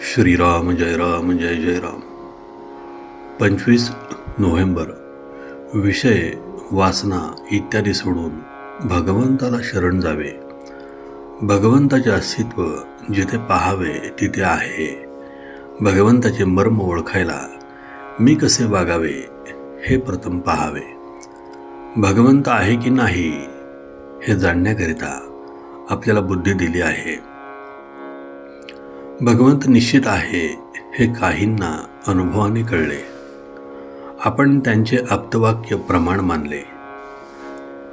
श्रीराम जय राम जय जय राम. पंचवीस नोव्हेंबर. विषय वासना इत्यादी सोडून भगवंताला शरण जावे. भगवंताचे अस्तित्व जिथे पाहावे तिथे आहे. भगवंताचे मर्म ओळखायला मी कसे वागावे हे प्रथम पाहावे. भगवंत आहे की नाही हे जाणण्याकरिता आपल्याला बुद्धी दिली आहे. भगवंत निश्चित आहे हे काहींना अनुभवाने कळले. आपण त्यांचे आप्तवाक्य प्रमाण मानले.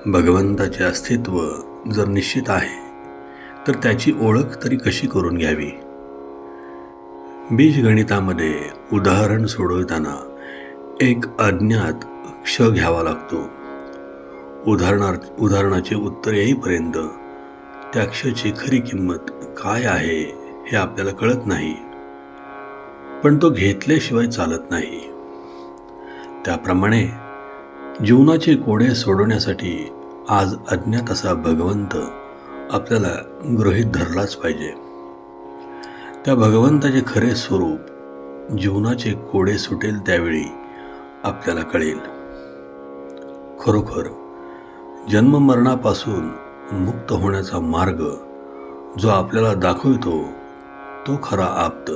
भगवंताचे अस्तित्व जर निश्चित आहे तर त्याची ओळख तरी कशी करून घ्यावी? बीजगणितामध्ये उदाहरण सोडवताना एक अज्ञात क्ष घ्यावा लागतो. उदाहरणार्थ उदाहरणाचे उत्तर येईपर्यंत त्या क्षची खरी किंमत काय आहे हे आपल्याला कळत नाही. पण तो घेतल्याशिवाय चालत नाही. त्याप्रमाणे जीवनाचे कोडे सोडवण्यासाठी आज अज्ञात असा भगवंत आपल्याला गृहीत धरलाच पाहिजे. त्या भगवंताचे खरे स्वरूप जीवनाचे कोडे सुटेल त्यावेळी आपल्याला कळेल. खरोखर जन्ममरणापासून मुक्त होण्याचा मार्ग जो आपल्याला दाखवितो तो खरा आप्त.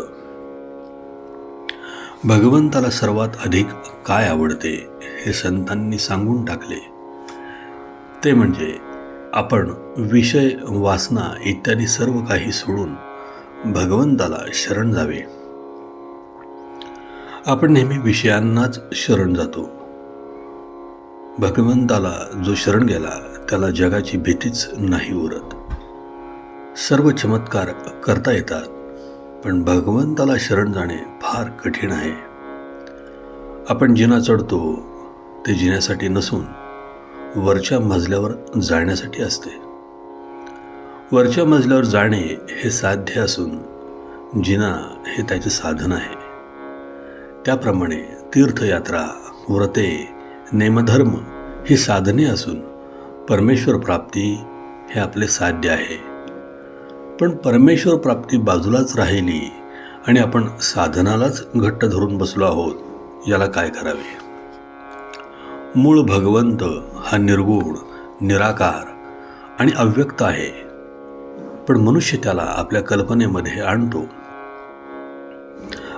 भगवंताला सर्वात अधिक काय आवडते हे संतांनी सांगून टाकले. ते म्हणजे आपण विषय वासना इत्यादी सर्व काही सोडून भगवंताला शरण जावे. आपण नेहमी विषयांनाच शरण जातो. भगवंताला जो शरण गेला त्याला जगाची भीतीच नाही उरत. सर्व चमत्कार करता येतात. पण भगवंताला शरण जाणे फार कठीण आहे. आपण जिना चढतो ते जिण्यासाठी नसून वरच्या मजल्यावर जाण्यासाठी असते. वरच्या मजल्यावर जाणे हे साध्य असून जिना हे त्याचे साधन आहे. त्याप्रमाणे तीर्थयात्रा व्रते नेमधर्म ही साधने असून परमेश्वर प्राप्ती हे आपले साध्य आहे. पण परमेश्वर प्राप्ती बाजूलाच राहिली आणि आपण साधनालाच घट्ट धरून बसलो आहोत याला काय करावे? मूळ भगवंत हा निर्गुण निराकार आणि अव्यक्त आहे. पण मनुष्य त्याला आपल्या कल्पनेमध्ये आणतो.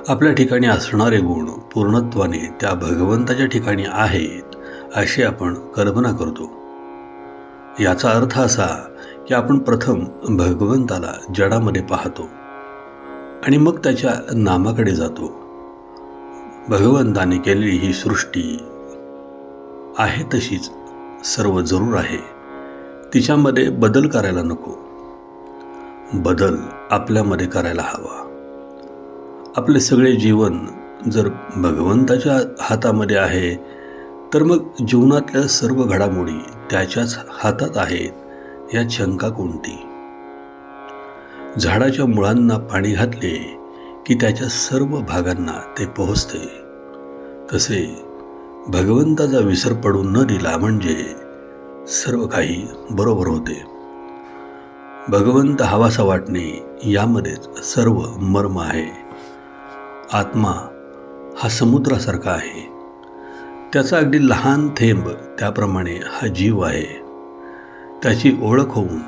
आपल्या ठिकाणी असणारे गुण पूर्णत्वाने त्या भगवंताच्या ठिकाणी आहेत अशी आपण कल्पना करतो. याचा अर्थ असा की आपण प्रथम भगवंताला जडामध्ये पाहतो आणि मग त्याच्या नामाकडे जातो. भगवंताने केलेली ही सृष्टी आहे तशीच सर्व जरूर आहे. तिच्यामध्ये बदल करायला नको. बदल आपल्यामध्ये करायला हवा. आपले सगळे जीवन जर भगवंताच्या हातामध्ये आहे तर मग जीवनातल्या सर्व घडामोडी त्याच्याच हातात आहेत. यात शंका कोणती? झाडाच्या मुळांना पाणी घातले की त्याच्या सर्व भागांना ते पोहोचते. तसे भगवंताचा विसर पडू न दिला म्हणजे सर्व काही बरोबर होते. भगवंत हवासा वाटणे यामध्येच सर्व मर्म आहे. आत्मा हा समुद्रासारखा आहे. त्याचा अगदी लहान थेंब त्याप्रमाणे हा जीव आहे. त्याची ओळख होऊन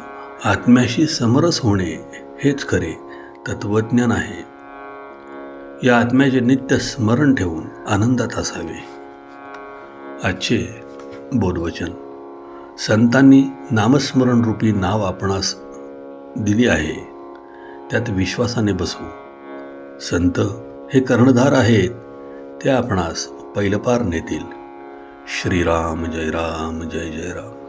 आत्म्याशी समरस होणे हेच खरे तत्वज्ञान आहे या आत्म्याचे नित्य स्मरण ठेवून आनंदात असावे. आजचे बोधवचन. संतांनी नामस्मरण रूपी नाव आपणास दिली आहे. त्यात विश्वासाने बसू. संत हे कर्णधार आहेत ते आपणास पैलपार नेतील. श्रीराम जय राम जय जय राम.